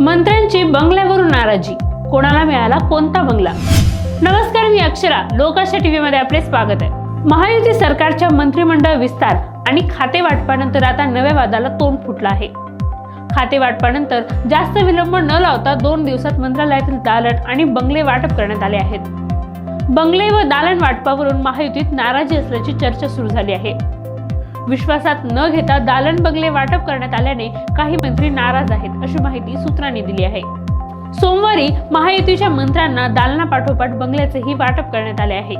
मंत्र्यांची बंगल्यावरून नाराजी. कोणाला मिळाला कोणता बंगला? नमस्कार मी अक्षरा. लोकाशा टीव्ही मध्ये आपले स्वागत आहे. महायुती सरकारच्या मंत्रिमंडळ विस्तार आणि खाते वाटपानंतर आता नव्या वादाला तोंड फुटलं आहे. खाते वाटपानंतर जास्त विलंब न लावता दोन दिवसात मंत्रालयातील दालन आणि बंगले वाटप करण्यात आले आहेत. बंगले व दालन वाटपावरून महायुतीत नाराजी असल्याची चर्चा सुरू झाली आहे. विश्वासात न घेता दालन बंगले वाटप करण्यात आल्याने काही मंत्री नाराज आहेत अशी माहिती सूत्रांनी दिली आहे. सोमवारी महायुतीच्या मंत्र्यांना दालनापाठोपाठ बंगल्याचेही वाटप करण्यात आले आहे.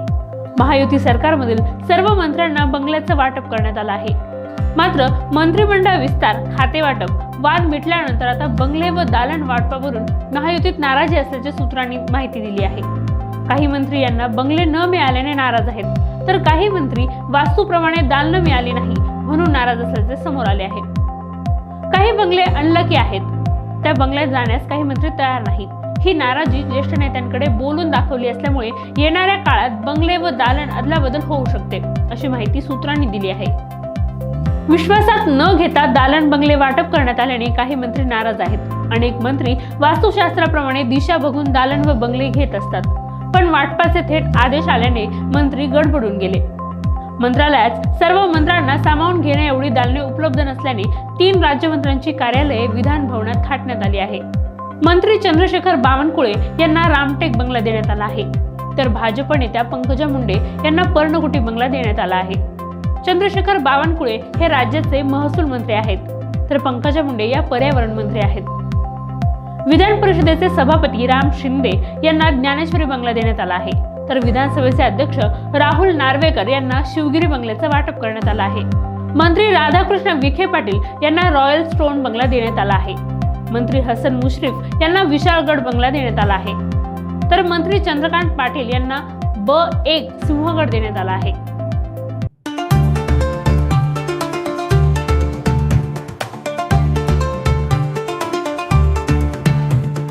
महायुती सरकारमधील सर्व मंत्र्यांना बंगल्याचं वाटप करण्यात आलं आहे. मात्र मंत्रिमंडळ विस्तार खाते वाटप वाद मिटल्यानंतर आता बंगले व दालन वाटपावरून महायुतीत नाराजी असल्याच्या सूत्रांनी माहिती दिली आहे. काही मंत्री यांना बंगले न मिळाल्याने नाराज आहेत. तर काही मंत्री वास्तूप्रमाणे दालन मिळाली नाही म्हणून नाराज असल्याचे समोर आले आहे. काही बंगले अनलकी आहेत. त्या बंगल्यात जाण्यास काही मंत्री तयार नाहीत. ही नाराजी ज्येष्ठ नेत्यांकडे बोलून दाखवली असल्यामुळे येणाऱ्या काळात बंगले व दालन अदलाबदल होऊ शकते अशी माहिती सूत्रांनी दिली आहे. विश्वासात न घेता दालन बंगले वाटप करण्यात आल्याने काही मंत्री नाराज आहेत. अनेक मंत्री वास्तुशास्त्राप्रमाणे दिशा बघून दालन व बंगले घेत असतात. पण वाटपाचे थेट आदेश आल्याने मंत्री गडबडून गेले. मंत्रालयात सर्व मंत्र्यांना सामावून घेण्या एवढी दालने उपलब्ध नसल्याने तीन राज्यमंत्र्यांची कार्यालये विधान भवनात थाटण्यात आली आहे. मंत्री चंद्रशेखर बावनकुळे यांना रामटेक बंगला देण्यात आला आहे. तर भाजप नेत्या पंकजा मुंडे यांना पर्णकुटी बंगला देण्यात आला आहे. चंद्रशेखर बावनकुळे हे राज्याचे महसूल मंत्री आहेत. तर पंकजा मुंडे या पर्यावरण मंत्री आहेत. विधान परिषदेचे सभापती राम शिंदे यांना ज्ञानेश्वरी बंगला देण्यात आला आहे. तर विधानसभेचे अध्यक्ष राहुल नार्वेकर यांना शिवगिरी बंगल्याचं वाटप करण्यात आलं आहे. मंत्री राधाकृष्ण विखे पाटील यांना रॉयल स्टोन बंगला देण्यात आला आहे. मंत्री हसन मुश्रीफ यांना विशाळगड बंगला देण्यात आला आहे. तर मंत्री चंद्रकांत पाटील यांना ब एक सिंहगड देण्यात आला आहे.